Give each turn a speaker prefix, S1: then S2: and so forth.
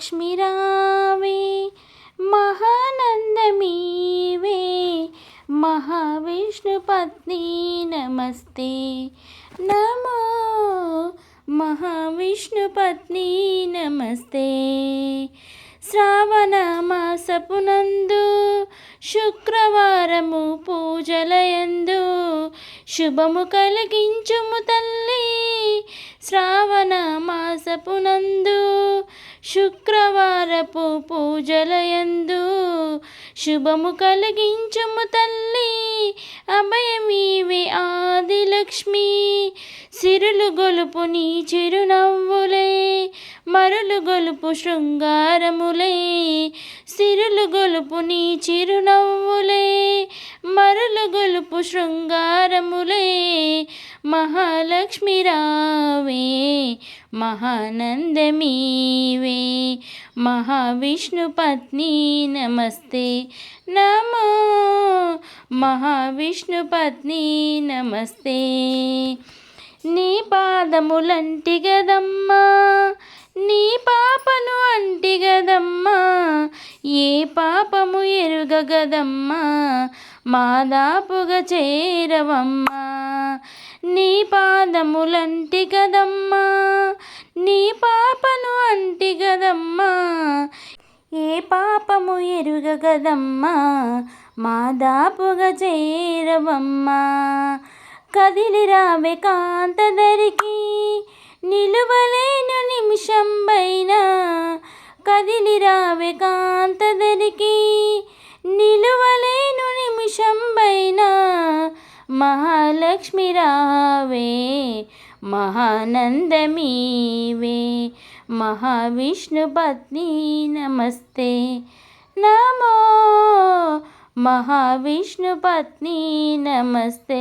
S1: లక్ష్మి రావే మహానందమీవే మహావిష్ణు పత్ని నమస్తే. నమో మహావిష్ణు పత్ని నమస్తే. శ్రావణ మాసపునందు శుక్రవారము పూజలయందు శుభము కలిగించుము తల్లి. శ్రావణ మాసపునందు శుక్రవారపు పూజలయందు శుభము కలిగించుము తల్లి. అభయమీవే ఆదిలక్ష్మి. సిరులు గొలుపు నీ చిరునవ్వులే. మరులు గొలుపు శృంగారములే. సిరులు గొలుపు నీ చిరునవ్వులే. మరులు గొలుపు శృంగారములే. మహాలక్ష్మి రావే. మహానందమీవే. మహావిష్ణు పత్ని నమస్తే. నమో మహావిష్ణు పత్ని నమస్తే. నీ పాదములంటి గదమ్మా నీ పాపను అంటి గదమ్మా ఏ పాపము ఎరుగగదమ్మా మాదాపుగా చేరవమ్మా. నీ పాదములంటి కదమ్మా నీ పాపను అంటి కదమ్మా ఏ పాపము ఎరుగగదమ్మా మాదాపుగా చేరవమ్మా. కదిలి రావే కాంతదరికి నిలువలేను నిమిషం महालक्ष्मीरावे महानन्दमीवे महाविष्णुपत्नी नमस्ते। नमो महाविष्णुपत्नी नमस्ते।